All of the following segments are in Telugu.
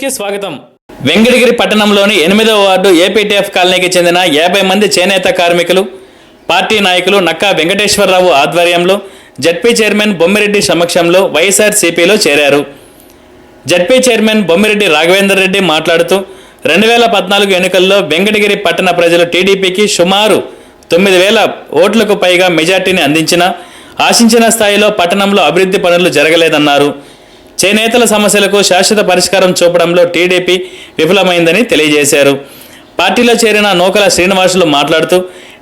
కి స్వాగతం. వెంకటగిరి పట్టణంలోని ఎనిమిదవ వార్డు ఏపీటీఎఫ్ కాలనీకి చెందిన యాభై మంది చేనేత కార్మికులు పార్టీ నాయకులు నక్కా వెంకటేశ్వరరావు ఆధ్వర్యంలో జడ్పీ చైర్మన్ బొమ్మిరెడ్డి సమక్షంలో వైఎస్ఆర్సీపీలో చేరారు. జడ్పీ చైర్మన్ బొమ్మిరెడ్డి రాఘవేందర్ రెడ్డి మాట్లాడుతూ రెండు వేల పద్నాలుగు ఎన్నికల్లో వెంకటగిరి పట్టణ ప్రజలు టీడీపీకి సుమారు తొమ్మిది వేల ఓట్లకు పైగా మెజార్టీని అందించిన ఆశించిన స్థాయిలో పట్టణంలో అభివృద్ధి పనులు జరగలేదన్నారు. చేనేతల సమస్యలకు శాశ్వత పరిష్కారం చూపడంలో టీడీపీ విఫలమైందని తెలియజేశారు. పార్టీలో చేరిన నూకల శ్రీనివాసులు మాట్లాడుతూ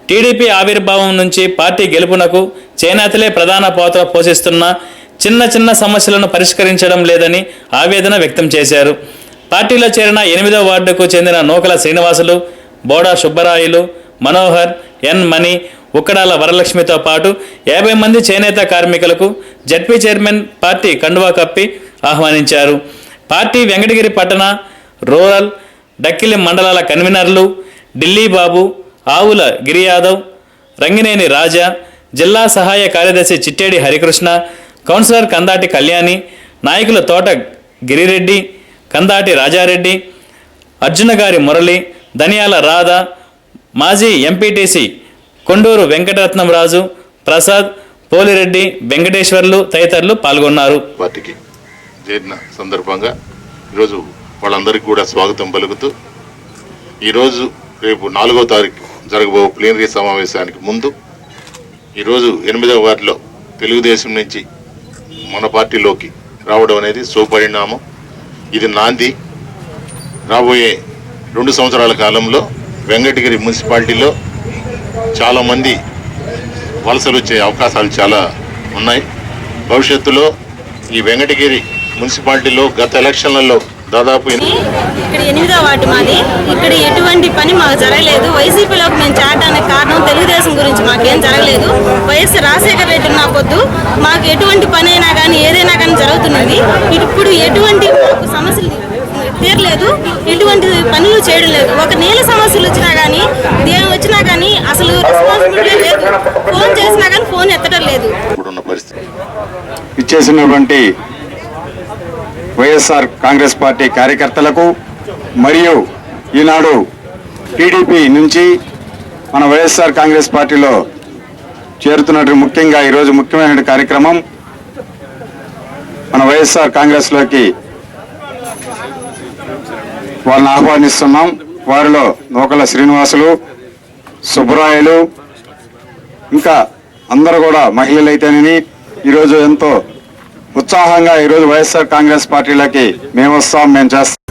టీడీపీ ఆవిర్భావం నుంచి పార్టీ గెలుపునకు చేనేతలే ప్రధాన పాత్ర పోషిస్తున్న చిన్న చిన్న సమస్యలను పరిష్కరించడం లేదని ఆవేదన వ్యక్తం చేశారు. పార్టీలో చేరిన ఎనిమిదో వార్డుకు చెందిన నూకల శ్రీనివాసులు బోడా సుబ్బరాయులు మనోహర్ ఎన్ మణి ఉక్కడాల వరలక్ష్మితో పాటు యాభై మంది చేనేత కార్మికులకు జడ్పీ చైర్మన్ పార్టీ కండువా కప్పి ఆహ్వానించారు. పార్టీ వెంకటగిరి పట్టణ రూరల్ డక్కిలి మండలాల కన్వీనర్లు ఢిల్లీ బాబు ఆవుల గిరి యాదవ్ రంగినేని రాజా జిల్లా సహాయ కార్యదర్శి చిట్టేడి హరికృష్ణ కౌన్సిలర్ కందాటి కళ్యాణి నాయకుల తోట గిరిరెడ్డి కందాటి రాజారెడ్డి అర్జునగారి మురళి ధనియాల రాధ మాజీ ఎంపీటీసీ కొండూరు వెంకటరత్నం రాజు ప్రసాద్ పోలిరెడ్డి వెంకటేశ్వర్లు తదితరులు పాల్గొన్నారు. పార్టీకి చేరిన సందర్భంగా ఈరోజు వాళ్ళందరికీ కూడా స్వాగతం పలుకుతూ ఈరోజు రేపు నాలుగో తారీఖు జరగబో ప్లీనరీ సమావేశానికి ముందు ఈరోజు ఎనిమిదవ వార్డులో తెలుగుదేశం నుంచి మన పార్టీలోకి రావడం అనేది సుపరిణామం. ఇది నాంది. రాబోయే రెండు సంవత్సరాల కాలంలో వెంకటగిరి మున్సిపాలిటీలో చాలామంది వలసలు వచ్చే అవకాశాలు చాలా ఉన్నాయి. భవిష్యత్తులో ఈ వెంకటగిరి మున్సిపాలిటీలో గత ఎలక్షన్లలో దాదాపు ఇక్కడ ఎనిమిదో వార్డు మాది. ఇక్కడ ఎటువంటి పని మాకు జరగలేదు. వైసీపీలోకి మేము చేరడానికి కారణం తెలుగుదేశం గురించి మాకేం జరగలేదు. వైఎస్ రాజశేఖర రెడ్డి ఉన్న పొద్దు మాకు ఎటువంటి పని అయినా కానీ ఏదైనా కానీ జరుగుతున్నది. ఇప్పుడు ఎటువంటి మాకు సమస్యలు తీరలేదు. ఎటువంటి పనులు చేయడం లేదు. ఒక నీళ్ళ సమస్యలు వచ్చినా కానీ దేని వచ్చినా కానీ అసలు రెస్పాన్సిబిలిటీ లేదు. ఫోన్ చేసినా కానీ ఫోన్ ఎత్తడం లేదు. ఇప్పుడున్న పరిస్థితి ఇచ్చేసినటువంటి వైఎస్ఆర్ కాంగ్రెస్ పార్టీ కార్యకర్తలకు మరియు ఈనాడు టీడీపీ నుంచి మన వైఎస్ఆర్ కాంగ్రెస్ పార్టీలో చేరుతున్నట్టు ముఖ్యంగా ఈరోజు ముఖ్యమైన కార్యక్రమం మన వైఎస్ఆర్ కాంగ్రెస్లోకి వాళ్ళని ఆహ్వానిస్తున్నాం. వారిలో నూకల శ్రీనివాసులు సుబ్బరాయలు ఇంకా అందరూ కూడా మహిళలు అయితేనని ఈరోజు ఎంతో ఉత్సాహంగా ఈరోజు వైఎస్ఆర్ కాంగ్రెస్ పార్టీలకి మేము వస్తాం మేము చేస్తాం.